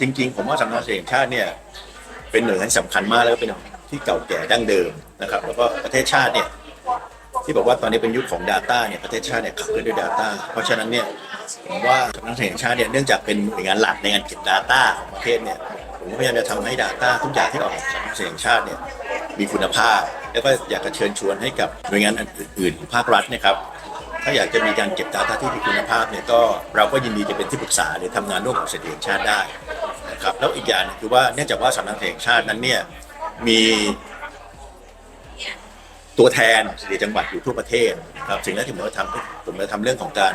จริง ๆ ผมว่าสำนักเสียงชาติเนี่ยเป็นหน่วยงานสำคัญมากแล้วก็เป็นที่เก่าแก่ดั้งเดิมนะครับ แล้วก็ประเทศชาติเนี่ยที่บอกว่าตอนนี้เป็นยุคของ Data เนี่ยประเทศชาติเนี่ยขับเคลื่อนด้วย Data เพราะฉะนั้นเนี่ยผมว่าสำนักเสียงชาติเนี่ยเนื่องจากเป็นหน่วยงานหลักในการเก็บ Data ของประเทศเนี่ยผมก็พยายามจะทำให้ Data ทุกอย่างที่ออกจากสำนักเสียงชาติเนี่ยมีคุณภาพ แล้วก็อยากจะเชิญชวนให้กับหน่วยงานอื่นๆของภาครัฐนะครับถ้าอยากจะมีการเก็บ Data ที่มีคุณภาพเนี่ยก็เราก็ยินดีจะเป็นที่ปรึกษาหรือทำงานร่วมกับเศรษฐกิจชาติได้ นะครับแล้วอีกอย่างนึงคือว่าเนื่องจากว่าสำนักงเศรษฐกิจแห่งชาตินั้นเนี่ยมีตัวแทนเศรษฐกิจจังหวัดอยู่ทั่วประเทศนะครับสิ่งแรกที่ผมจะทำผมจะทำเรื่องของการ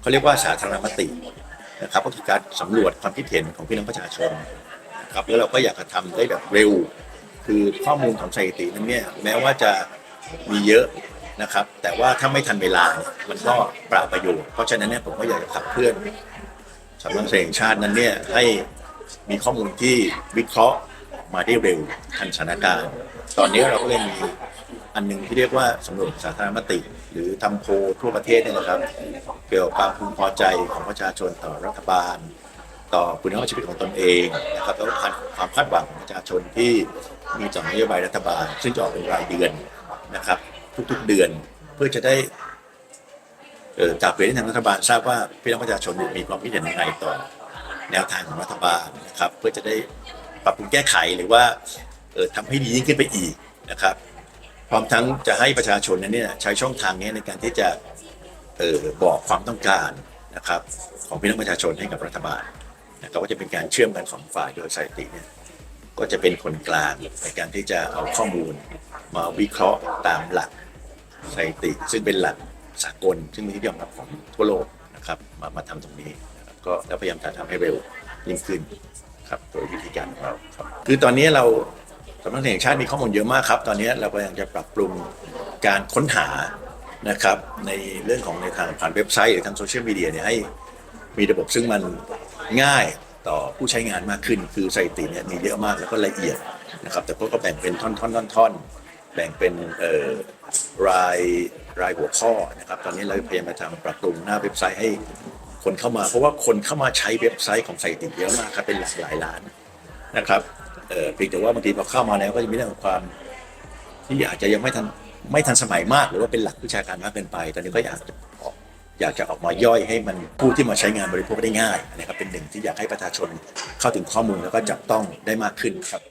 เขาเรียกว่าสาธารณมตินะครับก็คือการสำรวจความคิดเห็นของพี่น้องประชาชนครับแล้วเราก็อยากจะทำได้แบบเร็ว คือข้อมูลของสถิตินั้นเนี่ยแม้ว่าจะมีเยอะนะครับ แต่ว่าถ้าไม่ทันเวลาเนี่ยมันก็ปราบประโยชน์เพราะฉะนั้นเนี่ยผมก็อยากจะขับเคลื่อน สำนักงานเสียงชาตินั้นเนี่ยให้มีข้อมูลที่วิเคราะห์มาได้เร็วทันสถานการณ์ ตอนนี้เราก็เลยมีอันหนึงที่เรียกว่าสำรวจสาธารณมติ หรือทำโพลทั่วประเทศเนี่ยนะครับ เกี่ยวกับความพึงพอใจของประชาชนต่อรัฐบาล ต่อคุณภาพชีวิตของตนเองนะครับแล้วก็ความคาดหวังของประชาชนที่มีต่อนโยบายรัฐบาล ซึ่งจะออกเป็นรายเดือนนะครับ ทุกๆเดือนเพื่อจะได้ จากเรียนให้ทางรัฐบาลทราบว่าพี่น้องประชาชนมีความคิดเห็นยังไงต่อแนวทางของรัฐบาลนะครับเพื่อจะได้ปรับปรุงแก้ไขหรือว่าเอ่อทำให้ดียิ่งขึ้นไปอีกนะครับ พร้อมทั้งจะให้ประชาชนนั้นเนี่ยใช้ช่องทางนี้ในการที่จะเออบอกความต้องการนะครับของพี่น้องประชาชนให้กับรัฐบาลนะครับก็จะเป็นการเชื่อมกันสองฝ่ายโดยสถิติเนี่ยก็จะเป็นคนกลางในการที่จะเอาข้อมูลมาวิเคราะห์ตามหลักสถิติ ซึ่งเป็นหลัก สากล ซึ่งมีที่ยอมรับของทั่วโลกนะครับมามาทำตรงนี้นะครับก็แล้วพยายามจะทำให้เร็วยิ่งขึ้นครับโดยวิธีการของเราครับคือตอนนี้เราสำนักงานแห่งชาติมีข้อมูลเยอะมากครับ ตอนนี้เรากำลังจะปรับปรุงการค้นหานะครับในเรื่องของในทางผ่านเว็บไซต์หรือทางโซเชียลมีเดียเนี่ยให้มีระบบซึ่งมันง่ายต่อผู้ใช้งานมากขึ้น คือสถิติเนี่ยมีเยอะมากแล้วก็ละเอียดนะครับแต่พวกก็แบ่งเป็นท่อนๆท่อนๆแบ่งเป็นเอ่อราย รายหัวข้อนะครับตอนนี้เราพยายามมาทำปรับปรุงหน้าเว็บไซต์ให้คนเข้ามา เพราะว่าคนเข้ามาใช้เว็บไซต์ของสถิติเยอะมากครับเป็นหลากหลายล้านนะครับเออเพียงแต่ว่าบางทีพอเข้ามาแล้วก็จะมีเรื่องของความที่อาจจะยังไม่ทันไม่ทันสมัยมาก หรือว่าเป็นหลักวิชาการมากเกินไป ตอนนี้ก็อยากจะออกอยากจะออกมาย่อยให้มันผู้ที่มาใช้งานบริโภคได้ง่ายนะครับเป็นหนึ่งที่อยากให้ประชาชนเข้าถึงข้อมูลแล้วก็จับต้องได้มากขึ้นครับ